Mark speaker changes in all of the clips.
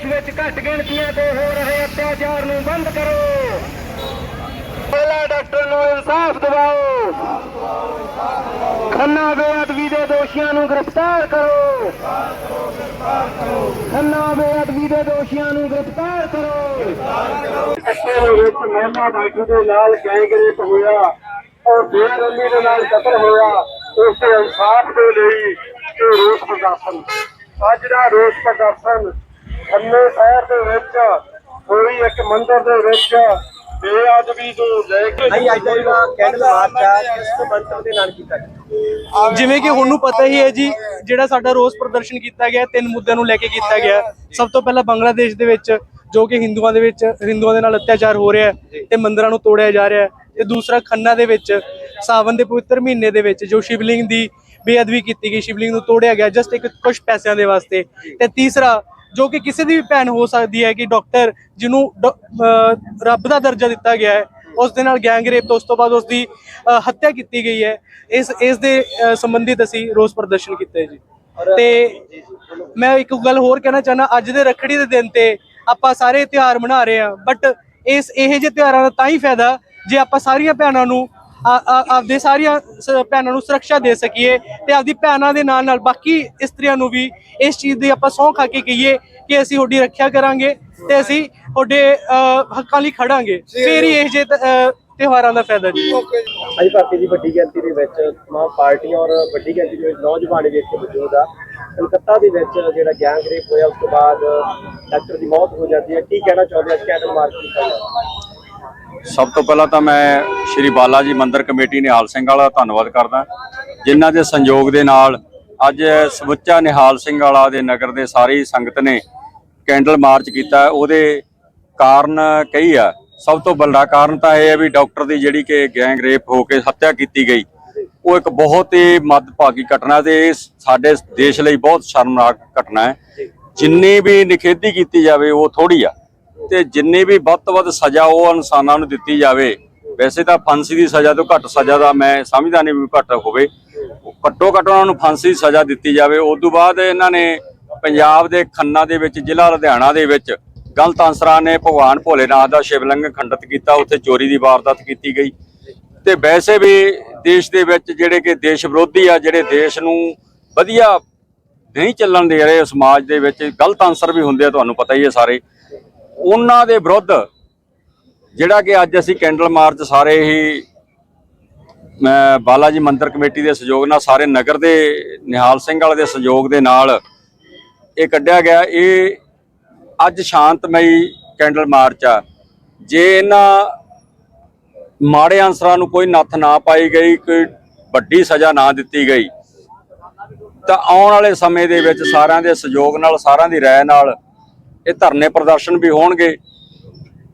Speaker 1: ਦੇਸ਼ ਵਿੱਚ ਘੱਟ ਗਿਣਤੀਆਂ ਤੇ ਹੋ ਰਹੇ ਅਤਿਆਚਾਰ ਨੂੰ ਬੰਦ ਕਰੋ। ਪਹਿਲਾ ਡਾਕਟਰ ਨੂੰ ਇਨਸਾਫ ਦਿਵਾਓ। ਖੰਨਾ ਬੇਅਦਬੀ ਦੇ ਦੋਸ਼ੀਆਂ ਨੂੰ ਗ੍ਰਿਫਤਾਰ ਕਰੋ। ਖੰਨਾ ਬੇਅਦਬੀ ਦੇ ਦੋਸ਼ੀਆਂ ਨੂੰ ਗ੍ਰਿਫਤਾਰ ਕਰੋ।
Speaker 2: ਦੇ ਵਿੱਚ ਮਹਿਲਾ ਡਾਕਟਰ ਦੇ ਨਾਲ ਗੈਂਗਰੇਪ ਹੋਇਆ ਔਰ ਬੇਰਹਿਮੀ ਦੇ ਨਾਲ ਕਤਲ ਹੋਇਆ। ਉਸ ਦੇ ਇਨਸਾਫ ਦੇ ਲਈ ਇਹ ਰੋਸ ਪ੍ਰਦਰਸ਼ਨ। ਅੱਜ ਦਾ ਰੋਸ ਪ੍ਰਦਰਸ਼ਨ ਖੰਨੇ ਸ਼ਹਿਰ ਦੇ ਵਿੱਚ ਹੋਈ ਇੱਕ ਮੰਦਿਰ ਦੇ ਵਿੱਚ ਬੇਅਦਬੀ ਤੋਂ ਲੈ ਕੇ
Speaker 3: ਨਹੀਂ ਅੱਜ ਦਾ ਜਿਹੜਾ ਕੈਂਡਲ ਮਾਰਚ ਆ ਕਿਸ ਮੰਤਰ ਦੇ ਨਾਲ ਕੀਤਾ ਗਿਆ।
Speaker 4: ਜਿਵੇਂ ਕਿ ਹੁਣ ਨੂੰ ਪਤਾ ਹੀ ਹੈ ਜੀ ਜਿਹੜਾ ਸਾਡਾ ਰੋਸ ਪ੍ਰਦਰਸ਼ਨ ਕੀਤਾ ਗਿਆ ਤਿੰਨ ਮੁੱਦਿਆਂ ਨੂੰ ਲੈ ਕੇ ਕੀਤਾ ਗਿਆ। ਸਭ ਤੋਂ ਪਹਿਲਾਂ ਬੰਗਲਾਦੇਸ਼ ਦੇ ਵਿੱਚ ਜੋ ਕਿ ਹਿੰਦੂਆਂ ਦੇ ਵਿੱਚ ਹਿੰਦੂਆਂ ਦੇ ਨਾਲ ਅਤਿਆਚਾਰ ਹੋ ਰਿਹਾ ਹੈ ਤੇ ਮੰਦਿਰਾਂ ਨੂੰ ਤੋੜਿਆ ਜਾ ਰਿਹਾ ਹੈ। ਤੇ ਦੂਸਰਾ ਖੰਨਾ ਦੇ ਵਿੱਚ ਸਾਵਨ ਦੇ ਪਵਿੱਤਰ ਮਹੀਨੇ ਦੇ ਵਿੱਚ ਜੋ ਸ਼ਿਵਲਿੰਗ ਦੀ ਬੇਅਦਬੀ ਕੀਤੀ ਗਈ ਸ਼ਿਵਲਿੰਗ ਨੂੰ ਤੋੜਿਆ ਗਿਆ ਜਸਟ ਇੱਕ ਕੁਝ ਪੈਸਿਆਂ ਦੇ ਵਾਸਤੇ। ਤੇ ਤੀਸਰਾ ਜੋ ਕਿ ਕਿਸੇ ਦੀ ਵੀ ਭੈਣ ਹੋ ਸਕਦੀ ਹੈ ਕਿ ਡਾਕਟਰ ਜਿਹਨੂੰ ਰੱਬ ਦਾ ਦਰਜਾ ਦਿੱਤਾ ਗਿਆ ਹੈ ਉਸ ਦੇ ਨਾਲ ਗੈਂਗ ਰੇਪ ਤੋਂ ਉਸ ਤੋਂ ਬਾਅਦ ਉਸ ਦੀ ਹੱਤਿਆ ਕੀਤੀ ਗਈ ਹੈ। ਇਸ ਇਸ ਦੇ ਸੰਬੰਧਿਤ ਅਸੀਂ ਰੋਸ ਪ੍ਰਦਰਸ਼ਨ ਕੀਤਾ ਜੀ। ਤੇ ਮੈਂ ਇੱਕ ਗੱਲ ਹੋਰ ਕਹਿਣਾ ਚਾਹਨਾ ਅੱਜ ਦੇ ਰੱਖੜੀ ਦੇ ਦਿਨ ਤੇ ਆਪਾਂ ਸਾਰੇ ਤਿਉਹਾਰ ਮਨਾ ਰਹੇ ਹਾਂ ਬਟ ਇਸ ਇਹੋ ਜਿਹੇ ਤਿਉਹਾਰਾਂ ਦਾ ਤਾਂ ਹੀ ਫਾਇਦਾ ਜੇ ਆਪਾਂ ਸਾਰੀਆਂ ਭੈਣਾਂ ਨੂੰ ਆਪਦੇ ਸਾਰੀਆਂ ਸ- ਭੈਣਾਂ ਨੂੰ ਸੁਰੱਖਿਆ ਦੇ ਸਕੀਏ ਤੇ ਆਪਦੀ ਭੈਣਾਂ ਦੇ ਨਾਲ ਨਾਲ ਬਾਕੀ ਇਸਤਰੀਆਂ ਨੂੰ ਵੀ ਇਸ ਚੀਜ਼ ਦੀ ਆਪਾਂ ਸਹੁੰ ਖਾ ਕੇ ਕਹੀਏ ਕਿ ਅਸੀਂ ਤੁਹਾਡੀ ਰੱਖਿਆ ਕਰਾਂਗੇ ਤੇ ਅਸੀਂ ਤੁਹਾਡੇ ਹੱਕਾਂ ਲਈ ਖੜਾਂਗੇ। ਫੇਰ ਹੀ ਇਹ ਜੇ ਤਿਉਹਾਰਾਂ ਦਾ ਫਾਇਦਾ ਜੀ।
Speaker 3: ਅੱਜ ਭਾਰਤੀ ਦੀ ਵੱਡੀ ਗਿਣਤੀ ਦੇ ਵਿੱਚ ਤਮਾਮ ਪਾਰਟੀਆਂ ਔਰ ਵੱਡੀ ਗਿਣਤੀ ਦੇ ਵਿੱਚ ਨੌਜਵਾਨ ਵੀ ਇੱਥੇ ਮੌਜੂਦ ਆ। ਕਲਕੱਤਾ ਦੇ ਵਿੱਚ ਜਿਹੜਾ ਗੈਂਗ ਰੇਪ ਹੋਇਆ ਉਸ ਤੋਂ ਬਾਅਦ ਡਾਕਟਰ ਦੀ ਮੌਤ ਹੋ ਜਾਂਦੀ ਹੈ। ਕੀ ਕਹਿਣਾ ਚਾਹੁੰਦੇ ਅੱਜ ਕੈਂਡਲ ਮਾਰਚ ਕੀਤਾ
Speaker 5: ਸਭ ਤੋਂ ਪਹਿਲਾਂ ਤਾਂ ਮੈਂ ਸ਼੍ਰੀ ਬਾਲਾ ਜੀ ਮੰਦਿਰ ਕਮੇਟੀ ਨਿਹਾਲ ਸਿੰਘ ਵਾਲਾ ਧੰਨਵਾਦ ਕਰਦਾ। ਜਿਨ੍ਹਾਂ ਦੇ ਸੰਯੋਗ ਦੇ ਨਾਲ ਅੱਜ ਸਮੁੱਚਾ ਨਿਹਾਲ ਸਿੰਘ ਵਾਲਾ ਦੇ ਨਗਰ ਦੇ ਸਾਰੀ ਸੰਗਤ ਨੇ ਕੈਂਡਲ ਮਾਰਚ ਕੀਤਾ ਉਹਦੇ ਕਾਰਨ ਕਈ ਆ। ਸਭ ਤੋਂ ਵੱਡਾ ਕਾਰਨ ਤਾਂ ਇਹ ਹੈ ਵੀ ਡਾਕਟਰ ਦੀ ਜਿਹੜੀ ਕਿ ਗੈਂਗ ਰੇਪ ਹੋ ਕੇ ਹੱਤਿਆ ਕੀਤੀ ਗਈ, ਉਹ ਇੱਕ ਬਹੁਤ ਹੀ ਮੱਦਭਾਗੀ ਘਟਨਾ ਤੇ ਇਹ ਸਾਡੇ ਦੇਸ਼ ਲਈ ਬਹੁਤ ਸ਼ਰਮਨਾਕ ਘਟਨਾ ਹੈ। ਜਿੰਨੀ ਵੀ ਨਿਖੇਧੀ ਕੀਤੀ ਜਾਵੇ, ਉਹ ਥੋੜੀ ਆ। ਤੇ ਜਿੰਨੀ ਵੀ ਵੱਧ ਤੋਂ ਵੱਧ ਸਜ਼ਾ ਉਹ ਇਨਸਾਨਾਂ ਨੂੰ ਦਿੱਤੀ ਜਾਵੇ। ਵੈਸੇ ਤਾਂ ਫਾਂਸੀ ਦੀ ਸਜ਼ਾ ਤੋਂ ਘੱਟ ਸਜ਼ਾ ਦਾ ਮੈਂ ਸਮਝਦਾ ਨਹੀਂ ਵੀ ਘੱਟ ਹੋਵੇ। ਘੱਟੋ ਘੱਟ ਉਹਨਾਂ ਨੂੰ ਫਾਂਸੀ ਦੀ ਸਜ਼ਾ ਦਿੱਤੀ ਜਾਵੇ। ਉਸ ਤੋਂ ਬਾਅਦ ਇਹਨਾਂ ਨੇ ਪੰਜਾਬ ਦੇ ਖੰਨਾ ਦੇ ਵਿੱਚ, ਜ਼ਿਲ੍ਹਾ ਲੁਧਿਆਣਾ ਦੇ ਵਿੱਚ ਗਲਤ ਅਨਸਰਾਂ ਨੇ ਭਗਵਾਨ ਭੋਲੇਨਾਥ ਦਾ ਸ਼ਿਵਲਿੰਗ ਖੰਡਿਤ ਕੀਤਾ। ਉੱਥੇ ਚੋਰੀ ਦੀ ਵਾਰਦਾਤ ਕੀਤੀ ਗਈ। ਤੇ ਵੈਸੇ ਵੀ ਦੇਸ਼ ਦੇ ਵਿੱਚ ਜਿਹੜੇ ਕਿ ਦੇਸ਼ ਵਿਰੋਧੀ ਆ, ਜਿਹੜੇ ਦੇਸ਼ ਨੂੰ ਵਧੀਆ ਨਹੀਂ ਚੱਲਣ ਦੇ ਰਹੇ ਸਮਾਜ ਦੇ ਵਿੱਚ, ਗਲਤ ਅਨਸਰ ਵੀ ਹੁੰਦੇ ਆ, ਤੁਹਾਨੂੰ ਪਤਾ ਹੀ ਹੈ ਸਾਰੇ। ਉਹਨਾਂ ਦੇ ਵਿਰੁੱਧ ਜਿਹੜਾ ਕਿ ਅੱਜ ਅਸੀਂ ਕੈਂਡਲ ਮਾਰਚ ਸਾਰੇ ਹੀ, ਮੈਂ ਬਾਲਾ ਜੀ ਮੰਦਿਰ ਕਮੇਟੀ ਦੇ ਸਹਿਯੋਗ ਨਾਲ ਸਾਰੇ ਨਗਰ ਦੇ ਨਿਹਾਲ ਸਿੰਘ ਵਾਲੇ ਦੇ ਸਹਿਯੋਗ ਦੇ ਨਾਲ ਇਹ ਕੱਢਿਆ ਗਿਆ। ਇਹ ਅੱਜ ਸ਼ਾਂਤਮਈ ਕੈਂਡਲ ਮਾਰਚ ਆ। ਜੇ ਇਹਨਾਂ ਮਾੜੇ ਅਨਸਰਾਂ ਨੂੰ ਕੋਈ ਨੱਥ ਨਾ ਪਾਈ ਗਈ, ਕੋਈ ਵੱਡੀ ਸਜ਼ਾ ਨਾ ਦਿੱਤੀ ਗਈ, ਤਾਂ ਆਉਣ ਵਾਲੇ ਸਮੇਂ ਦੇ ਵਿੱਚ ਸਾਰਿਆਂ ਦੇ ਸਹਿਯੋਗ ਨਾਲ, ਸਾਰਿਆਂ ਦੀ ਰਾਏ ਨਾਲ ਇਹ ਧਰਨੇ ਪ੍ਰਦਰਸ਼ਨ ਵੀ ਹੋਣਗੇ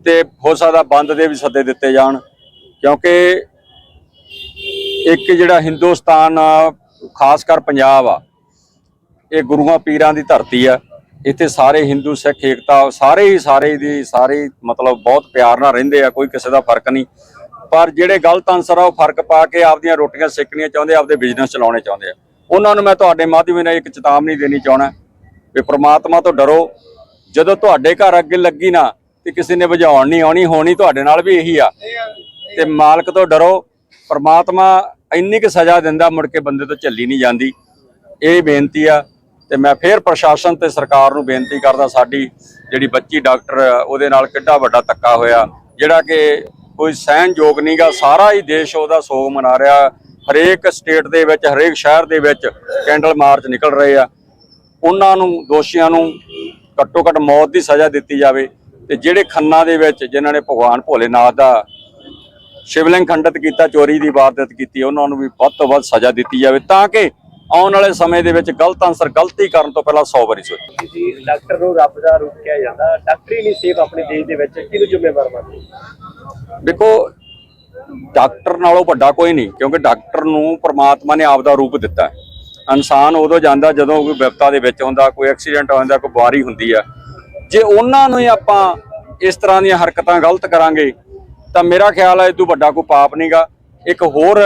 Speaker 5: ਤੇ ਹੋ ਸਕਦਾ ਬੰਦ ਦੇ ਵੀ ਸੱਦੇ ਦਿੱਤੇ ਜਾਣ ਕਿਉਂਕਿ ਇੱਕ ਜਿਹੜਾ ਹਿੰਦੁਸਤਾਨ ਆ, ਖਾਸ ਕਰ ਪੰਜਾਬ ਆ ਇਹ ਗੁਰੂਆਂ ਪੀਰਾਂ ਦੀ ਧਰਤੀ ਆ। ਇੱਥੇ ਸਾਰੇ ਹਿੰਦੂ ਸਿੱਖ ਏਕਤਾ ਸਾਰੇ ਹੀ ਸਾਰੇ ਦੀ ਸਾਰੇ ਮਤਲਬ ਬਹੁਤ ਪਿਆਰ ਨਾਲ ਰਹਿੰਦੇ ਆ ਕੋਈ ਕਿਸੇ ਦਾ ਫ਼ਰਕ ਨਹੀਂ। ਪਰ ਜਿਹੜੇ ਗਲਤ ਅਨਸਰ ਆ ਉਹ ਫ਼ਰਕ ਪਾ ਕੇ ਆਪਦੀਆਂ ਰੋਟੀਆਂ ਸੇਕਣੀਆਂ ਚਾਹੁੰਦੇ ਆਪਦੇ ਬਿਜ਼ਨਸ ਚਲਾਉਣੇ ਚਾਹੁੰਦੇ ਆ। ਉਹਨਾਂ ਨੂੰ ਮੈਂ ਤੁਹਾਡੇ ਮਾਧਿਅਮ ਨਾਲ ਇੱਕ ਚੇਤਾਵਨੀ ਦੇਣੀ ਚਾਹਣਾ ਵੀ ਪ੍ਰਮਾਤਮਾ ਤੋਂ ਡਰੋ ਜਦੋਂ ਤੁਹਾਡੇ ਘਰ ਅੱਗੇ ਲੱਗੀ ਨਾ ਤੇ ਕਿਸੇ ਨੇ ਬੁਝਾਉਣ ਨਹੀਂ ਆਉਣੀ ਹੋਣੀ ਤੁਹਾਡੇ ਨਾਲ ਵੀ ਇਹੀ ਆ। ਤੇ ਮਾਲਕ ਤੋਂ ਡਰੋ ਪ੍ਰਮਾਤਮਾ ਇੰਨੀ ਕੁ ਸਜ਼ਾ ਦਿੰਦਾ ਮੁੜ ਕੇ ਬੰਦੇ ਤੋਂ ਝੱਲੀ ਨਹੀਂ ਜਾਂਦੀ। ਇਹ ਬੇਨਤੀ ਆ ਤੇ ਮੈਂ ਫੇਰ ਪ੍ਰਸ਼ਾਸਨ ਤੇ ਸਰਕਾਰ ਨੂੰ ਬੇਨਤੀ ਕਰਦਾ ਸਾਡੀ ਜਿਹੜੀ ਬੱਚੀ ਡਾਕਟਰ ਉਹਦੇ ਨਾਲ ਕਿੱਡਾ ਵੱਡਾ ਧੱਕਾ ਹੋਇਆ ਜਿਹੜਾ ਕਿ ਕੋਈ ਸਹਿਣਯੋਗ ਨਹੀਂਗਾ ਸਾਰਾ ਹੀ ਦੇਸ਼ ਉਹਦਾ ਸੋਗ ਮਨਾ ਰਿਹਾ। ਹਰੇਕ ਸਟੇਟ ਦੇ ਵਿੱਚ ਹਰੇਕ ਸ਼ਹਿਰ ਦੇ ਵਿੱਚ ਕੈਂਡਲ ਮਾਰਚ ਨਿਕਲ ਰਹੇ ਆ। ਉਹਨਾਂ ਨੂੰ ਦੋਸ਼ੀਆਂ ਨੂੰ ਘੱਟੋ ਘੱਟ ਮੌਤ ਦੀ ਸਜ਼ਾ ਦਿੱਤੀ ਜਾਵੇ ਤੇ ਜਿਹੜੇ ਖੰਨਾ ਦੇ ਵਿੱਚ ਜਿਨ੍ਹਾਂ ਨੇ ਭਗਵਾਨ ਭੋਲੇਨਾਥ ਦਾ ਸ਼ਿਵਲਿੰਗ ਖੰਡਿਤ ਕੀਤਾ ਚੋਰੀ ਦੀ ਵਾਰਦਾਤ ਕੀਤੀ ਉਹਨਾਂ ਨੂੰ ਵੀ ਵੱਧ ਤੋਂ ਵੱਧ ਸਜ਼ਾ ਦਿੱਤੀ ਜਾਵੇ ਤਾਂ ਕਿ ਆਉਣ ਵਾਲੇ ਸਮੇਂ ਦੇ ਵਿੱਚ ਗਲਤ ਅਨਸਰ ਗਲਤੀ ਕਰਨ ਤੋਂ ਪਹਿਲਾਂ 100 ਵਾਰੀ ਸੋਚੇ।
Speaker 3: ਜੀ ਡਾਕਟਰ ਨੂੰ ਰੱਬ ਦਾ ਰੂਪ ਕਿਹਾ ਜਾਂਦਾ। ਡਾਕਟਰੀ ਨਹੀਂ ਸੇਵ ਆਪਣੇ ਦੇਸ਼ ਦੇ ਵਿੱਚ ਕਿਹਨੂੰ ਜ਼ਿੰਮੇਵਾਰ ਮੰਨਦੇ?
Speaker 5: ਦੇਖੋ ਡਾਕਟਰ ਨਾਲੋਂ ਵੱਡਾ ਕੋਈ ਨਹੀਂ ਕਿਉਂਕਿ ਡਾਕਟਰ ਨੂੰ ਪ੍ਰਮਾਤਮਾ ਨੇ ਆਪ ਦਾ ਰੂਪ ਦਿੱਤਾ। ਹੈ ਇਨਸਾਨ ਉਦੋਂ ਜਾਂਦਾ ਜਦੋਂ ਕੋਈ ਵਿਪਤਾ ਦੇ ਵਿੱਚ ਹੁੰਦਾ, ਕੋਈ ਐਕਸੀਡੈਂਟ ਹੋ ਜਾਂਦਾ, ਕੋਈ ਬਿਮਾਰੀ ਹੁੰਦੀ ਆ ਜੇ ਉਹਨਾਂ ਨੂੰ ਹੀ ਆਪਾਂ ਇਸ ਤਰ੍ਹਾਂ ਦੀਆਂ ਹਰਕਤਾਂ ਗਲਤ ਕਰਾਂਗੇ, ਤਾਂ ਮੇਰਾ ਖਿਆਲ ਹੈ ਇਹ ਤੋਂ ਵੱਡਾ ਕੋਈ ਪਾਪ ਨਹੀਂਗਾ ਇੱਕ ਹੋਰ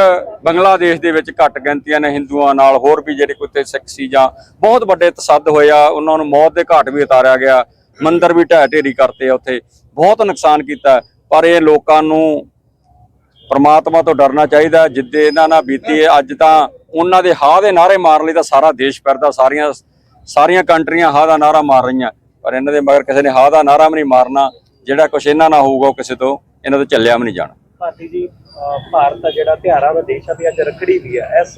Speaker 5: ਬੰਗਲਾਦੇਸ਼ ਦੇ ਵਿੱਚ ਘੱਟ ਗਿਣਤੀਆਂ ਨੇ ਹਿੰਦੂਆਂ ਨਾਲ, ਹੋਰ ਵੀ ਜਿਹੜੇ ਕੋਈ ਸਿੱਖ ਸੀ ਜਾਂ ਬਹੁਤ ਵੱਡੇ ਤਸੱਦ ਹੋਇਆ ਉਹਨਾਂ ਨੂੰ ਮੌਤ ਦੇ ਘਾਟ ਵੀ ਉਤਾਰਿਆ ਗਿਆ, ਮੰਦਰ ਵੀ ਢਹਿ ਢੇਰੀ ਕਰਤੇ ਆ ਉੱਥੇ ਬਹੁਤ ਨੁਕਸਾਨ ਕੀਤਾ, ਪਰ ਇਹ ਲੋਕਾਂ ਨੂੰ ਪਰਮਾਤਮਾ ਤੋਂ ਡਰਨਾ ਚਾਹੀਦਾ ਹੈ। ਜਿੱਦੇ ਇਹਨਾਂ ਨਾਲ ਬੀਤੀ ਹੈ, ਅੱਜ ਤਾਂ ਉਹਨਾਂ ਦੇ ਹਾਂ ਦੇ ਨਾਰੇ ਮਾਰਨ ਲਈ ਤਾਂ ਸਾਰਾ ਦੇਸ਼ ਫਿਰਦਾ ਸਾਰੀਆਂ ਸਾਰੀਆਂ ਕੰਟਰੀਆਂ ਹਾਂ ਦਾ ਨਾਰਾ ਮਾਰ ਰਹੀਆਂ। ਪਰ ਇਹਨਾਂ ਦੇ ਮਗਰ ਕਿਸੇ ਨੇ ਹਾਂ ਦਾ ਨਾਰਾ ਵੀ ਨਹੀਂ ਮਾਰਨਾ ਜਿਹੜਾ ਕੁਝ ਇਹਨਾਂ ਨਾਲ ਹੋਊਗਾ ਉਹ ਕਿਸੇ ਤੋਂ ਇਹਨਾਂ ਤੋਂ ਚੱਲਿਆ ਵੀ ਨਹੀਂ ਜਾਣਾ।
Speaker 3: ਭਾਰਤੀ ਜੀ ਭਾਰਤ ਦਾ ਜਿਹੜਾ ਤਿਉਹਾਰਾਂ ਦਾ ਦੇਸ਼ ਆ ਤੇ ਅੱਜ ਰੱਖੜੀ ਵੀ ਹੈ ਇਸ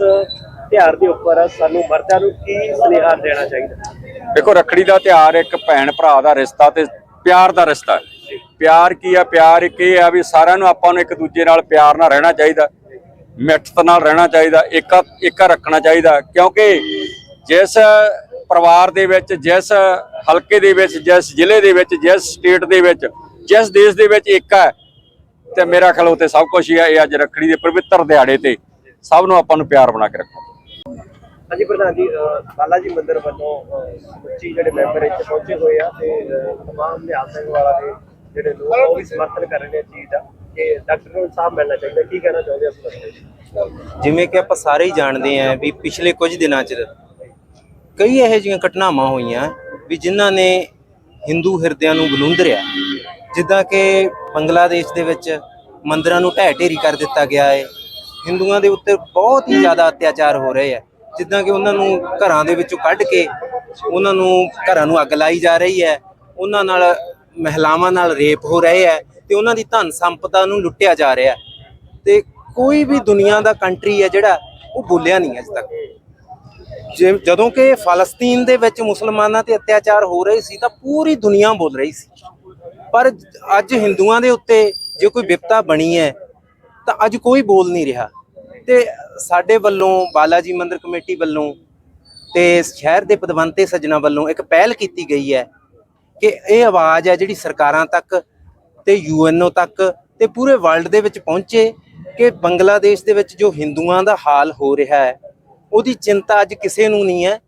Speaker 3: ਤਿਉਹਾਰ ਦੇ ਉੱਪਰ ਸਾਨੂੰ ਮਰਦਾਂ ਨੂੰ ਕੀ ਸੁਨੇਹਾ ਦੇਣਾ ਚਾਹੀਦਾ?
Speaker 5: ਦੇਖੋ ਰੱਖੜੀ ਦਾ ਤਿਉਹਾਰ ਇੱਕ ਭੈਣ ਭਰਾ ਦਾ ਰਿਸ਼ਤਾ ਤੇ ਪਿਆਰ ਦਾ ਰਿਸ਼ਤਾ ਪਿਆਰ ਕੀ ਆ? ਪਿਆਰ ਇੱਕ ਇਹ ਆ ਵੀ ਸਾਰਿਆਂ ਨੂੰ ਆਪਾਂ ਨੂੰ ਇੱਕ ਦੂਜੇ ਨਾਲ ਪਿਆਰ ਨਾਲ ਰਹਿਣਾ ਚਾਹੀਦਾ। ਮਿੱਠਤ ਨਾਲ ਰਹਿਣਾ ਚਾਹੀਦਾ, ਏਕਾ ਏਕਾ ਰੱਖਣਾ ਚਾਹੀਦਾ, ਕਿਉਂਕਿ ਜਿਸ ਪਰਿਵਾਰ ਦੇ ਵਿੱਚ, ਜਿਸ ਹਲਕੇ ਦੇ ਵਿੱਚ, ਜਿਸ ਜ਼ਿਲ੍ਹੇ ਦੇ ਵਿੱਚ, ਜਿਸ ਸਟੇਟ ਦੇ ਵਿੱਚ, ਜਿਸ ਦੇਸ਼ ਦੇ ਵਿੱਚ ਏਕਾ ਤੇ ਮੇਰਾ ਖਿਆਲ ਉੱਤੇ ਸਭ ਕੁਝ ਹੀ ਹੈ, ਇਹ ਅੱਜ ਰੱਖੜੀ ਦੇ ਪਵਿੱਤਰ ਦਿਹਾੜੇ ਤੇ ਸਭ ਨੂੰ ਆਪਾਂ ਨੂੰ ਪਿਆਰ ਬਣਾ ਕੇ ਰੱਖਣਾ।
Speaker 3: ਹਾਂਜੀ ਪ੍ਰਧਾਨ ਜੀ ਬਾਲਾ ਜੀ ਮੰਦਿਰ ਵੱਲੋਂ, ਅਹ ਸਮੁੱਚੀ ਜਿਹੜੇ ਮੈਂਬਰ ਇੱਥੇ ਪਹੁੰਚੇ ਹੋਏ ਆ, ਤੇ ਤਮਾਮ ਨਿਹਾਲ ਸਿੰਘ ਵਾਲਾ ਦੇ ਜਿਹੜੇ ਲੋਕ, ਉਹ ਵੀ ਸਮਰਥਨ ਕਰ ਰਹੇ ਨੇ ਚੀਜ਼ ਦਾ। ਕਿ ਡਾਕਟਰ ਨੂੰ ਇਨਸਾਫ ਮਿਲਣਾ ਚਾਹੀਦਾ, ਕੀ ਕਹਿਣਾ ਚਾਹੁੰਦੇ ਹੋ
Speaker 6: ਜਿਵੇਂ ਕਿ ਆਪਾਂ ਸਾਰੇ ਹੀ ਜਾਣਦੇ ਆਂ ਵੀ ਪਿਛਲੇ ਕੁਝ ਦਿਨਾਂ 'ਚ ਕਈ ਇਹੋ ਜਿਹੀਆਂ ਘਟਨਾਵਾਂ ਹੋਈਆਂ ਵੀ ਜਿਨ੍ਹਾਂ ਨੇ ਹਿੰਦੂ ਹਿਰਦਿਆਂ ਨੂੰ ਬਲੁੰਦਰਿਆ ਜਿੱਦਾਂ ਕਿ ਬੰਗਲਾਦੇਸ਼ ਦੇ ਵਿੱਚ ਮੰਦਰਾਂ ਨੂੰ ਢਹਿ ਢੇਰੀ ਕਰ ਦਿੱਤਾ ਗਿਆ ਹੈ ਹਿੰਦੂਆਂ ਦੇ ਉੱਤੇ ਬਹੁਤ ਹੀ ਜ਼ਿਆਦਾ ਅਤਿਆਚਾਰ ਹੋ ਰਹੇ ਆ। ਜਿੱਦਾਂ ਕਿ ਉਹਨਾਂ ਨੂੰ ਘਰਾਂ ਦੇ ਵਿੱਚੋਂ ਕੱਢ ਕੇ ਉਹਨਾਂ ਨੂੰ ਘਰਾਂ ਨੂੰ ਅੱਗ ਲਾਈ ਜਾ ਰਹੀ ਹੈ। ਉਹਨਾਂ ਨਾਲ ਮਹਿਲਾਵਾਂ ਨਾਲ ਰੇਪ ਹੋ ਰਹੇ ਹੈ ਤੇ ਉਹਨਾਂ ਦੀ ਧਨ ਸੰਪਦਾ ਨੂੰ ਲੁੱਟਿਆ ਜਾ ਰਿਹਾ ਹੈ। ਤੇ ਕੋਈ ਵੀ ਦੁਨੀਆ ਦਾ ਕੰਟਰੀ ਹੈ ਜਿਹੜਾ, ਉਹ ਬੋਲਿਆ ਨਹੀਂ ਅੱਜ ਤੱਕ। ਜੇ- ਜਦੋਂ ਕਿ ਫਲਸਤੀਨ ਦੇ ਵਿੱਚ ਮੁਸਲਮਾਨਾਂ ਤੇ ਅਤਿਆਚਾਰ ਹੋ ਰਹੇ ਸੀ ਤਾਂ ਪੂਰੀ ਦੁਨੀਆ ਬੋਲ ਰਹੀ ਸੀ। ਪਰ ਅੱਜ ਹਿੰਦੂਆਂ ਦੇ ਉੱਤੇ ਜੇ ਕੋਈ ਵਿਪਤਾ ਬਣੀ ਹੈ, ਤਾਂ ਅੱਜ ਕੋਈ ਬੋਲ ਨਹੀਂ ਰਿਹਾ। ਤੇ ਸਾਡੇ ਵੱਲੋਂ, ਬਾਲਾਜੀ ਮੰਦਿਰ ਕਮੇਟੀ ਵੱਲੋਂ ਤੇ ਸ਼ਹਿਰ ਦੇ ਪਦਵੰਤੇ ਸੱਜਣਾ ਵੱਲੋਂ ਇੱਕ ਪਹਿਲ ਕੀਤੀ ਗਈ ਹੈ ਕਿ ਇਹ ਆਵਾਜ਼ ਹੈ ਜਿਹੜੀ ਸਰਕਾਰਾਂ ਤੱਕ ਤੇ ਯੂਐਨਓ ਤੱਕ ਤੇ ਪੂਰੇ ਵਰਲਡ ਦੇ ਵਿੱਚ ਪਹੁੰਚੇ ਕਿ ਬੰਗਲਾਦੇਸ਼ ਦੇ ਵਿੱਚ ਜੋ ਹਿੰਦੂਆਂ ਦਾ ਹਾਲ ਹੋ ਰਿਹਾ ਹੈ, ਉਹਦੀ ਚਿੰਤਾ ਅੱਜ ਕਿਸੇ ਨੂੰ ਨਹੀਂ ਹੈ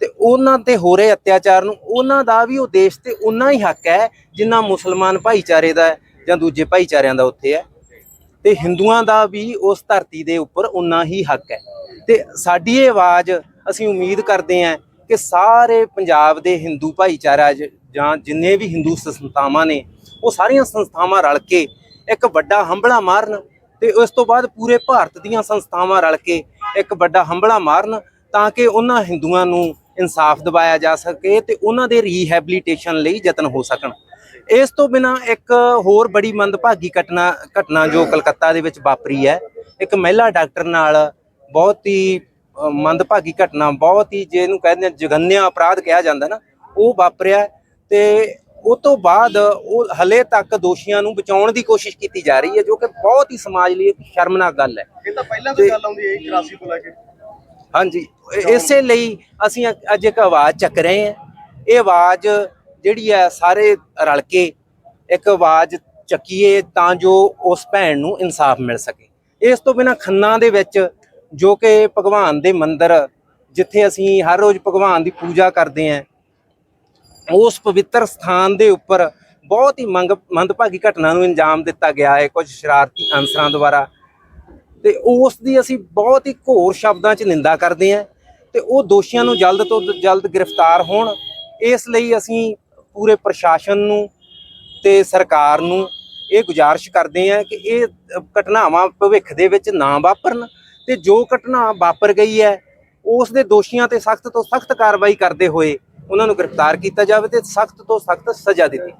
Speaker 6: ਤੇ ਉਹਨਾਂ ਤੇ ਹੋ ਰਹੇ ਅਤਿਆਚਾਰ ਨੂੰ, ਉਹਨਾਂ ਦਾ ਵੀ ਉਹ ਦੇਸ਼ ਤੇ ਉਨਾ ਹੀ ਹੱਕ ਹੈ ਜਿੰਨਾ ਮੁਸਲਮਾਨ ਭਾਈਚਾਰੇ ਦਾ ਜਾਂ ਦੂਜੇ ਭਾਈਚਾਰਿਆਂ ਦਾ ਉੱਥੇ ਹੈ। ਤੇ ਹਿੰਦੂਆਂ ਦਾ ਵੀ ਉਸ ਧਰਤੀ ਦੇ ਉੱਪਰ ਉਨਾ ਹੀ ਹੱਕ ਹੈ। ਤੇ ਸਾਡੀ ਇਹ ਆਵਾਜ਼ ਅਸੀਂ ਉਮੀਦ ਕਰਦੇ ਹਾਂ ਕਿ ਸਾਰੇ ਪੰਜਾਬ ਦੇ ਹਿੰਦੂ ਭਾਈਚਾਰਾ ਜ- ਜਾਂ ਜਿੰਨੇ ਵੀ ਹਿੰਦੂ ਸੰਸਥਾਵਾਂ ਨੇ ਉਹ ਸਾਰੀਆਂ ਸੰਸਥਾਵਾਂ ਰਲ ਕੇ ਇੱਕ ਵੱਡਾ ਹੰਬਲਾ ਮਾਰਨ ਤੇ ਉਸ ਤੋਂ ਬਾਅਦ ਪੂਰੇ ਭਾਰਤ ਦੀਆਂ ਸੰਸਥਾਵਾਂ ਰਲ ਕੇ ਇੱਕ ਵੱਡਾ ਹੰਬਲਾ ਮਾਰਨ ਤਾਂ ਕਿ ਉਹਨਾਂ ਹਿੰਦੂਆਂ ਨੂੰ ਇਨਸਾਫ ਦਿਵਾਇਆ ਜਾ ਸਕੇ ਤੇ ਉਹਨਾਂ ਦੇ ਰੀਹੈਬਿਲਿਟੇਸ਼ਨ ਲਈ ਯਤਨ ਹੋ ਸਕਣ। ਇਸ ਤੋਂ ਬਿਨਾ ਇੱਕ ਹੋਰ ਬੜੀ ਮੰਦਭਾਗੀ ਘਟਨਾ ਘਟਨਾ ਜੋ ਕਲਕੱਤਾ ਦੇ ਵਿੱਚ ਵਾਪਰੀ ਹੈ, ਇੱਕ ਮਹਿਲਾ ਡਾਕਟਰ ਨਾਲ ਬਹੁਤ ਹੀ ਮੰਦਭਾਗੀ ਘਟਨਾ, ਬਹੁਤ ਹੀ ਜਿਹਨੂੰ ਕਹਿੰਦੇ ਆ ਜਗੰਨਿਆ ਅਪਰਾਧ ਕਿਹਾ ਜਾਂਦਾ ਨਾ, ਉਹ ਵਾਪਰਿਆ ਤੇ ਉਹ ਤੋਂ ਬਾਅਦ ਉਹ ਹਲੇ ਤੱਕ ਦੋਸ਼ੀਆਂ ਨੂੰ ਬਚਾਉਣ ਦੀ ਕੋਸ਼ਿਸ਼ ਕੀਤੀ ਜਾ ਰਹੀ ਹੈ ਜੋ ਕਿ ਬਹੁਤ ਹੀ ਸਮਾਜ ਲਈ ਇੱਕ ਸ਼ਰਮਨਾਕ ਗੱਲ ਹੈ।
Speaker 3: ਇਹ ਤਾਂ ਪਹਿਲਾਂ
Speaker 6: ਤੋਂ
Speaker 3: ਗੱਲ ਆਉਂਦੀ ਹੈ 84 ਤੋਂ ਲੈ ਕੇ।
Speaker 6: ਹਾਂਜੀ ਇਸੇ ਲਈ ਅਸੀਂ ਅੱਜ ਇੱਕ ਆਵਾਜ਼ ਚੱਕ ਰਹੇ ਹਾਂ। ਇਹ ਆਵਾਜ਼ ਜਿਹੜੀ ਹੈ ਸਾਰੇ ਰਲ ਕੇ ਇੱਕ ਆਵਾਜ਼ ਚੱਕੀਏ ਤਾਂ ਜੋ ਉਸ ਭੈਣ ਨੂੰ ਇਨਸਾਫ ਮਿਲ ਸਕੇ। ਇਸ ਤੋਂ ਬਿਨਾ ਖੰਨਾ ਦੇ ਵਿੱਚ ਜੋ ਕਿ ਭਗਵਾਨ ਦੇ ਮੰਦਿਰ ਜਿੱਥੇ ਅਸੀਂ ਹਰ ਰੋਜ਼ ਭਗਵਾਨ ਦੀ ਪੂਜਾ ਕਰਦੇ ਹਾਂ ਉਸ ਪਵਿੱਤਰ ਸਥਾਨ ਦੇ ਉੱਪਰ ਬਹੁਤ ਹੀ ਮੰਗ ਮੰਦਭਾਗੀ ਘਟਨਾ ਨੂੰ ਅੰਜਾਮ ਦਿੱਤਾ ਗਿਆ ਹੈ ਕੁਝ ਸ਼ਰਾਰਤੀ ਅਨਸਰਾਂ ਦੁਆਰਾ। ਤੇ ਉਸ ਦੀ ਅਸੀਂ ਬਹੁਤ ਹੀ ਘੋਰ ਸ਼ਬਦਾਂ 'ਚ ਨਿੰਦਾ ਕਰਦੇ ਹਾਂ ਤੇ ਉਹ ਦੋਸ਼ੀਆਂ ਨੂੰ ਜਲਦ ਤੋਂ ਜਲਦ ਗ੍ਰਿਫਤਾਰ ਹੋਣ। ਇਸ ਲਈ ਅਸੀਂ ਪੂਰੇ ਪ੍ਰਸ਼ਾਸਨ ਨੂੰ ਤੇ ਸਰਕਾਰ ਨੂੰ ਇਹ ਗੁਜ਼ਾਰਿਸ਼ ਕਰਦੇ ਹਾਂ ਕਿ ਇਹ ਘਟਨਾਵਾਂ ਭਵਿੱਖ ਦੇ ਵਿੱਚ ਨਾ ਵਾਪਰਨ ਤੇ ਜੋ ਘਟਨਾ ਵਾਪਰ ਗਈ ਹੈ, ਉਸ ਦੇ ਦੋਸ਼ੀਆਂ ਤੇ ਸਖਤ ਤੋਂ ਸਖਤ ਕਾਰਵਾਈ ਕਰਦੇ ਹੋਏ ਉਹਨਾਂ ਨੂੰ ਗ੍ਰਿਫਤਾਰ ਕੀਤਾ ਜਾਵੇ ਤੇ ਸਖਤ ਤੋਂ ਸਖਤ ਸਜ਼ਾ ਦਿੱਤੀ